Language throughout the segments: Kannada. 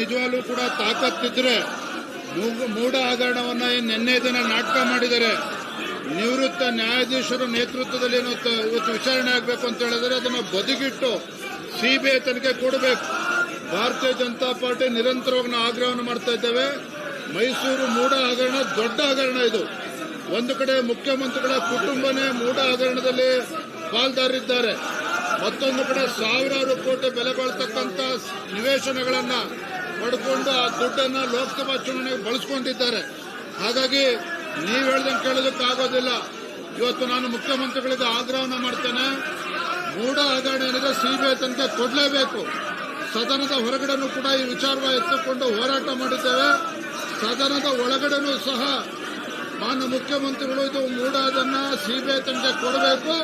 ನಿಜವಾಗ್ಲೂ ಕೂಡ ತಾಕತ್ತಿದ್ರೆ ಮೂಢ ಹಗರಣವನ್ನ ನಿನ್ನೆ ದಿನ ನಾಟಕ ಮಾಡಿದ್ದಾರೆ. ನಿವೃತ್ತ ನ್ಯಾಯಾಧೀಶರ ನೇತೃತ್ವದಲ್ಲಿ ಏನು ಇವತ್ತು ವಿಚಾರಣೆ ಆಗಬೇಕು ಅಂತ ಹೇಳಿದ್ರೆ ಅದನ್ನ ಬದಿಗಿಟ್ಟು ಸಿಬಿಐ ತನಿಖೆ ಕೊಡಬೇಕು. ಭಾರತೀಯ ಜನತಾ ಪಾರ್ಟಿ ನಿರಂತರವಾಗಿ ನಾವು ಆಗ್ರಹವನ್ನು ಮಾಡ್ತಾ ಇದ್ದೇವೆ. ಮೈಸೂರು ಮೂಡ ಹಗರಣ ದೊಡ್ಡ ಹಗರಣ ಇದು. ಒಂದು ಕಡೆ ಮುಖ್ಯಮಂತ್ರಿಗಳ ಕುಟುಂಬನೇ ಮೂಡ ಹಗರಣದಲ್ಲಿ ಪಾಲ್ದಾರಿದ್ದಾರೆ. ಮತ್ತೊಂದು ಕಡೆ ಸಾವಿರಾರು ಕೋಟಿ ಬೆಲೆ ಬಾಳ್ತಕ್ಕಂಥ ನಿವೇಶನಗಳನ್ನ ಪಡ್ಕೊಂಡು ಆ ದುಡ್ಡನ್ನು ಲೋಕಸಭಾ ಚುನಾವಣೆಗೆ ಬಳಸ್ಕೊಂಡಿದ್ದಾರೆ. ಹಾಗಾಗಿ ನೀವು ಹೇಳ್ದಂಗೆ ಕೇಳೋದಕ್ಕಾಗೋದಿಲ್ಲ ಇವತ್ತು ನಾನು ಮುಖ್ಯಮಂತ್ರಿಗಳಿಗೆ ಆಗ್ರಹವನ್ನು ಮಾಡ್ತೇನೆ. ಮೂಢ ಹಗರಣ ಏನಿದೆ ಸಿಬಿಐ ತನಿಖೆ ಕೊಡಲೇಬೇಕು. ಸದನದ ಹೊರಗಡೆನೂ ಕೂಡ ಈ ವಿಚಾರವಾಗಿ ಎತ್ತಿಕೊಂಡು ಹೋರಾಟ ಮಾಡಿದ್ದೇವೆ. ಸದನದ ಒಳಗಡೆನೂ ಸಹ ಮಾನ್ಯ ಮುಖ್ಯಮಂತ್ರಿಗಳು ಇದು ಮೂಢ ಅದನ್ನ ಸಿಬಿಐ ತನಿಖೆ ಕೊಡಬೇಕು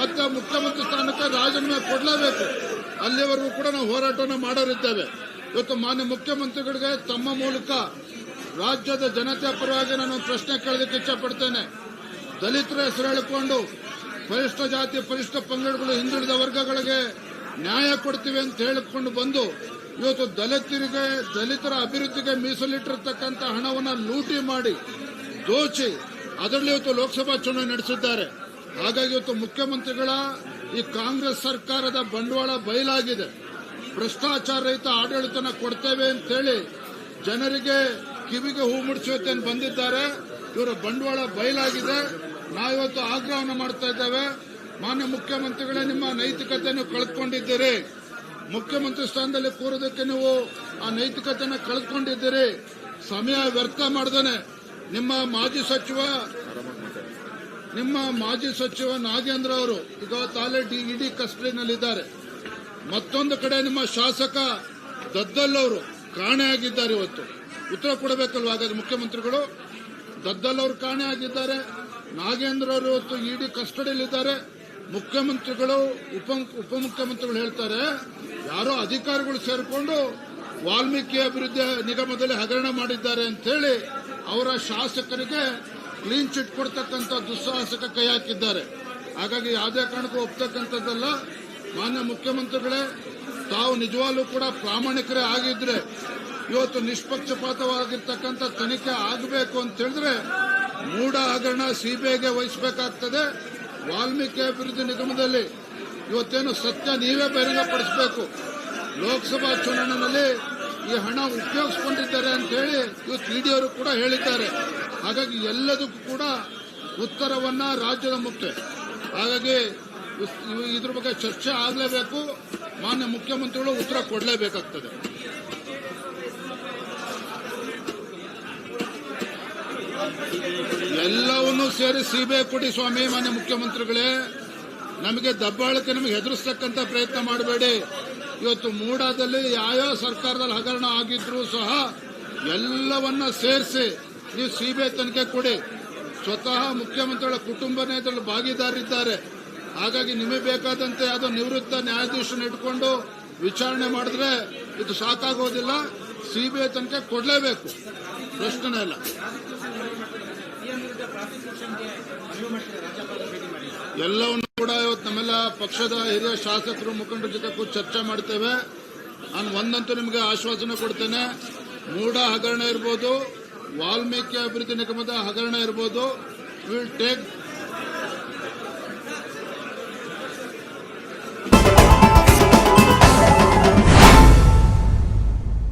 ಮತ್ತೆ ಮುಖ್ಯಮಂತ್ರಿ ಸ್ಥಾನಕ್ಕೆ ರಾಜೀನಾಮೆ ಕೊಡಲೇಬೇಕು. ಅಲ್ಲಿವರೆಗೂ ಕೂಡ ನಾವು ಹೋರಾಟವನ್ನು ಮಾಡೋರಿದ್ದೇವೆ. ಇವತ್ತು ಮಾನ್ಯ ಮುಖ್ಯಮಂತ್ರಿಗಳಿಗೆ ತಮ್ಮ ಮೂಲಕ ರಾಜ್ಯದ ಜನತೆ ಪರವಾಗಿ ನಾನು ಪ್ರಶ್ನೆ ಕೇಳೋದಕ್ಕೆ ಇಚ್ಛಪಡ್ತೇನೆ. ದಲಿತರ ಹೆಸರು ಹೇಳಿಕೊಂಡು ಪರಿಷ್ಠ ಜಾತಿ ಪರಿಷ್ಠ ಪಂಗಡಗಳು ಹಿಂದುಳಿದ ವರ್ಗಗಳಿಗೆ ನ್ಯಾಯ ಕೊಡ್ತೀವಿ ಅಂತ ಹೇಳಿಕೊಂಡು ಬಂದು ಇವತ್ತು ದಲಿತರಿಗೆ, ದಲಿತರ ಅಭಿವೃದ್ಧಿಗೆ ಮೀಸಲಿಟ್ಟಿರ್ತಕ್ಕಂಥ ಹಣವನ್ನು ಲೂಟಿ ಮಾಡಿ ದೋಚಿ ಅದರಲ್ಲಿ ಇವತ್ತು ಲೋಕಸಭಾ ಚುನಾವಣೆ ನಡೆಸಿದ್ದಾರೆ. ಹಾಗಾಗಿ ಇವತ್ತು ಮುಖ್ಯಮಂತ್ರಿಗಳ ಈ ಕಾಂಗ್ರೆಸ್ ಸರ್ಕಾರದ ಬಂಡವಾಳ ಬಯಲಾಗಿದೆ. ಭ್ರಷ್ಟಾಚಾರ ರಹಿತ ಆಡಳಿತನ ಕೊಡ್ತೇವೆ ಅಂತೇಳಿ ಜನರಿಗೆ ಕಿವಿಗೆ ಹೂ ಮುಡಿಸುತ್ತೆ ಬಂದಿದ್ದಾರೆ. ಇವರ ಬಂಡವಾಳ ಬಯಲಾಗಿದೆ. ನಾವಿವತ್ತು ಆಗ್ರಹವನ್ನು ಮಾಡ್ತಾ ಇದ್ದೇವೆ. ಮಾನ್ಯ ಮುಖ್ಯಮಂತ್ರಿಗಳೇ, ನಿಮ್ಮ ನೈತಿಕತೆಯನ್ನು ಕಳೆದುಕೊಂಡಿದ್ದೀರಿ. ಮುಖ್ಯಮಂತ್ರಿ ಸ್ಥಾನದಲ್ಲಿ ಕೂರೋದಕ್ಕೆ ನೀವು ಆ ನೈತಿಕತೆಯನ್ನು ಕಳೆದುಕೊಂಡಿದ್ದೀರಿ. ಸಮಯ ವ್ಯರ್ಥ ಮಾಡ್ದೇನೆ. ನಿಮ್ಮ ಮಾಜಿ ಸಚಿವ, ನಿಮ್ಮ ಮಾಜಿ ಸಚಿವ ನಾಗೇಂದ್ರ ಅವರು ಈಗ ತಾಲೆ ಇಡಿ ಕಸ್ಟಡಿನಲ್ಲಿದ್ದಾರೆ ಮತ್ತೊಂದು ಕಡೆ ನಿಮ್ಮ ಶಾಸಕ ದದ್ದಲ್ ಅವರು ಕಾಣೆಯಾಗಿದ್ದಾರೆ ಇವತ್ತು. ಉತ್ತರ ಕೊಡಬೇಕಲ್ವಾ ಹಾಗಾದ್ರೆ ಮುಖ್ಯಮಂತ್ರಿಗಳು? ದದ್ದಲ್ ಅವರು ಕಾಣೆಯಾಗಿದ್ದಾರೆ ನಾಗೇಂದ್ರ ಅವರು ಇವತ್ತು ಇಡಿ ಕಸ್ಟಡಿಯಲ್ಲಿದ್ದಾರೆ ಮುಖ್ಯಮಂತ್ರಿಗಳು, ಉಪ, ಉಪಮುಖ್ಯಮಂತ್ರಿಗಳು ಹೇಳ್ತಾರೆ, ಯಾರೋ ಅಧಿಕಾರಿಗಳು ಸೇರಿಕೊಂಡು ವಾಲ್ಮೀಕಿ ಅಭಿವೃದ್ಧಿ ನಿಗಮದಲ್ಲಿ ಹಗರಣ ಮಾಡಿದ್ದಾರೆ ಅಂತ ಹೇಳಿ ಅವರ ಶಾಸಕರಿಗೆ ಕ್ಲೀನ್ ಚಿಟ್ ಕೊಡ್ತಕ್ಕಂಥ ದುಸ್ಸಾಹಸಕ ಕೈ ಹಾಕಿದ್ದಾರೆ. ಹಾಗಾಗಿ ಯಾವುದೇ ಕಾರಣಕ್ಕೂ ಒಪ್ತಕ್ಕಂಥದ್ದಲ್ಲ. ಮಾನ್ಯ ಮುಖ್ಯಮಂತ್ರಿಗಳೇ, ತಾವು ನಿಜವಾಗ್ಲೂ ಕೂಡ ಪ್ರಾಮಾಣಿಕರೇ ಆಗಿದ್ರೆ, ಇವತ್ತು ನಿಷ್ಪಕ್ಷಪಾತವಾಗಿರ್ತಕ್ಕಂಥ ತನಿಖೆ ಆಗಬೇಕು ಅಂತ ಹೇಳಿದ್ರೆ ಮೂಡ ಹಗರಣ ಸಿಬಿಐಗೆ ವಹಿಸಬೇಕಾಗ್ತದೆ. ವಾಲ್ಮೀಕಿ ಅಭಿವೃದ್ಧಿ ನಿಗಮದಲ್ಲಿ ಇವತ್ತೇನು ಸತ್ಯ ನೀವೇ ಬಹಿರಂಗಪಡಿಸಬೇಕು ಲೋಕಸಭಾ ಚುನಾವಣೆಯಲ್ಲಿ ಈ ಹಣ ಉಪಯೋಗಿಸಿಕೊಂಡಿದ್ದಾರೆ ಅಂತ ಹೇಳಿ ಇವತ್ತು ಇಡಿಯವರು ಕೂಡ ಹೇಳಿದ್ದಾರೆ. ಹಾಗಾಗಿ ಎಲ್ಲದಕ್ಕೂ ಕೂಡ ಉತ್ತರವನ್ನ ರಾಜ್ಯದ ಮುಖ್ಯ. ಹಾಗಾಗಿ ಇದ್ರ ಬಗ್ಗೆ ಚರ್ಚೆ ಆಗಲೇಬೇಕು. ಮಾನ್ಯ ಮುಖ್ಯಮಂತ್ರಿಗಳು ಉತ್ತರ ಕೊಡಲೇಬೇಕಾಗ್ತದೆ. ಎಲ್ಲವನ್ನೂ ಸೇರಿ ಸಿಬಿಐ ಕೊಡಿ ಸ್ವಾಮಿ, ಮಾನ್ಯ ಮುಖ್ಯಮಂತ್ರಿಗಳೇ. ನಮಗೆ ದಬ್ಬಾಳಿಕೆ ನಮಗೆ ಹೆದರಿಸ್ತಕ್ಕಂಥ ಪ್ರಯತ್ನ ಮಾಡಬೇಡಿ. ಇವತ್ತು ಮೂಡಾದಲ್ಲಿ ಯಾವ್ಯಾವ ಸರ್ಕಾರದಲ್ಲಿ ಹಗರಣ ಆಗಿದ್ರು ಸಹ ಎಲ್ಲವನ್ನ ಸೇರಿಸಿ ನೀವು ಸಿಬಿಐ ತನಿಖೆ ಕೊಡಿ. ಸ್ವತಃ ಮುಖ್ಯಮಂತ್ರಿಗಳ ಕುಟುಂಬನೇ ಇದರಲ್ಲಿ ಭಾಗಿದಾರಿದ್ದಾರೆ. ಹಾಗಾಗಿ ನಿಮಗೆ ಬೇಕಾದಂತೆ ಅದು ನಿವೃತ್ತ ನ್ಯಾಯಾಧೀಶನ ಇಟ್ಕೊಂಡು ವಿಚಾರಣೆ ಮಾಡಿದ್ರೆ ಇದು ಸಾಕಾಗೋದಿಲ್ಲ. ಸಿಬಿಐ ತನಕ ಕೊಡಲೇಬೇಕು. ಪ್ರಶ್ನೆ ಇಲ್ಲ. ಎಲ್ಲವನ್ನು ಕೂಡ ಇವತ್ತು ನಮ್ಮೆಲ್ಲ ಪಕ್ಷದ ಹಿರಿಯ ಶಾಸಕರು ಮುಖಂಡರ ಜೊತೆ ಚರ್ಚೆ ಮಾಡ್ತೇವೆ. ನಾನು ಒಂದಂತೂ ನಿಮಗೆ ಆಶ್ವಾಸನೆ ಕೊಡ್ತೇನೆ. ಮೂಡ ಹಗರಣ ಇರ್ಬೋದು, ವಾಲ್ಮೀಕಿ ಅಭಿವೃದ್ಧಿ ನಿಗಮದ ಹಗರಣ ಇರ್ಬೋದು. Will take